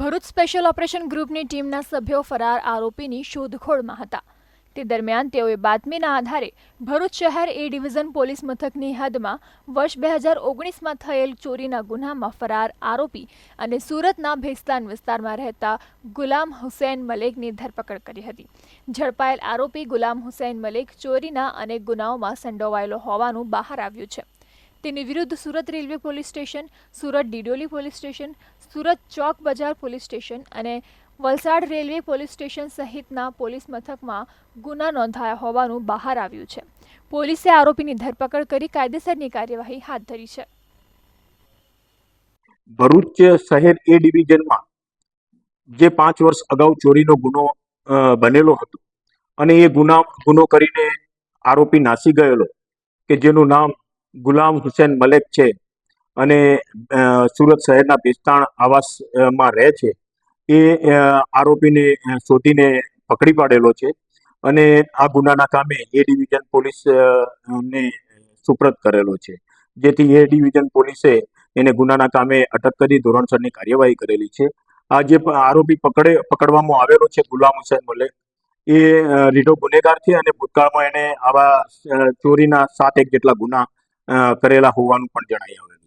Bharuch special operation ગ્રુપની ટીમના સભ્યો ફરાર આરોપીની શોધખોળમાં હતા. તે દરમિયાન તેઓએ બાતમીના આધારે ભરૂચ શહેર એ ડિવિઝન પોલીસ મથકની હદમાં વર્ષ બે હજાર ઓગણીસમાં થયેલ ચોરીના ગુનામાં ફરાર આરોપી અને સુરતના ભેસ્તાન વિસ્તારમાં રહેતા ગુલામ હુસૈન મલેકની ધરપકડ કરી હતી. ઝડપાયેલ આરોપી ગુલામ હુસૈન મલેક ચોરીના અનેક ગુનાઓમાં સંડોવાયેલો હોવાનું બહાર આવ્યું છે. તેની વિરુદ્ધ Surat railway police station, Surat Dindoli police station, Surat Chowk Bazaar police station અને વલસાડ રેલવે પોલીસ સ્ટેશન સહિતના પોલીસ મથકમાં ગુના નોંધાયા હોવાનું બહાર આવ્યું છે. પોલીસે આરોપીની ધરપકડ કરી કાયદેસરની કાર્યવાહી હાથ ધરી છે. ભરૂચ શહેર એ ડિવિઝનમાં જે પાંચ વર્ષ અગાઉ ચોરીનો ગુનો બનેલો હતો અને એ ગુના, ગુનો કરીને આરોપી નાસી ગયેલો કે જેનું નામ ગુલામ હુસેન મલેક છે અને સુરત શહેરના ભેસ્તાણ આવાસમાં રહે છે. એ આરોપીને શોધીને પકડી પાડેલો છે અને આ ગુનાના કામે એ ડિવિઝન પોલીસ ને સુપ્રત કરેલો છે. જેથી એ ડિવિઝન પોલીસે એને ગુનાના કામે અટક કરી ધોરણસરની કાર્યવાહી કરેલી છે. આ જે આરોપી પકડે, પકડવામાં આવેલો છે ગુલામ હુસૈન મલેક, એ રીઢો ગુનેગાર છે અને ભૂતકાળમાં એને આવા ચોરીના સાત એક જેટલા ગુના કરેલા હોવાનું પણ જણાઈ આવ્યું